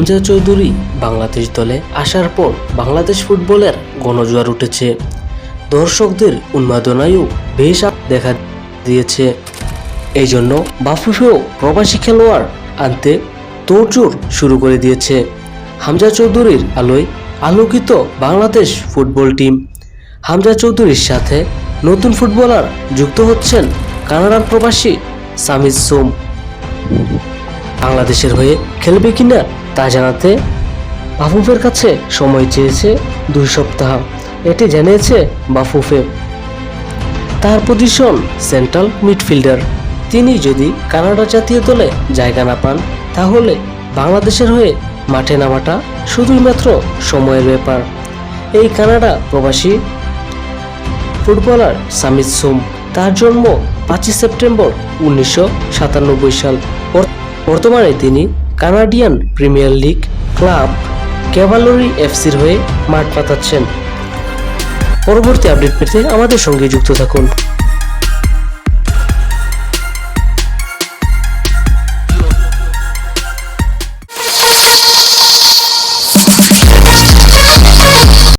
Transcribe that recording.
হামজা চৌধুরী বাংলাদেশ দলে আসার পর বাংলাদেশ ফুটবলের গণজোয়ার উঠেছে। দর্শকদের উন্মাদনায়ও বেশ দেখা দিয়েছে। এই জন্য বাফুফেও প্রবাসী খেলোয়াড় আনতে তোড়জোড় শুরু করে দিয়েছে। হামজা চৌধুরীর আলোয় আলোকিত বাংলাদেশ ফুটবল টিম। হামজা চৌধুরীর সাথে নতুন ফুটবলার যুক্ত হচ্ছেন কানাডার প্রবাসী সামিজ সোম। বাংলাদেশের হয়ে খেলবে কিনা তা জানাতে বাফুফের কাছে সময় চেয়েছে দুই সপ্তাহ। এটি জানিয়েছে বাফুফে। তার পজিশন সেন্ট্রাল মিডফিল্ডার। তিনি যদি কানাডা জাতীয় দলে জায়গা না পান, তাহলে বাংলাদেশের হয়ে মাঠে নামাটা শুধুই মাত্র সময়ের ব্যাপার। এই কানাডা প্রবাসী ফুটবলার সামিদ সোম, তার জন্ম পাঁচই সেপ্টেম্বর উনিশশো সাতানব্বই সাল। বর্তমানে তিনি Canadian premier league club Cavalry এফসির হয়ে মাঠ পাতাচ্ছেন। পরবর্তী আপডেট পেতে আমাদের সঙ্গে যুক্ত থাকুন।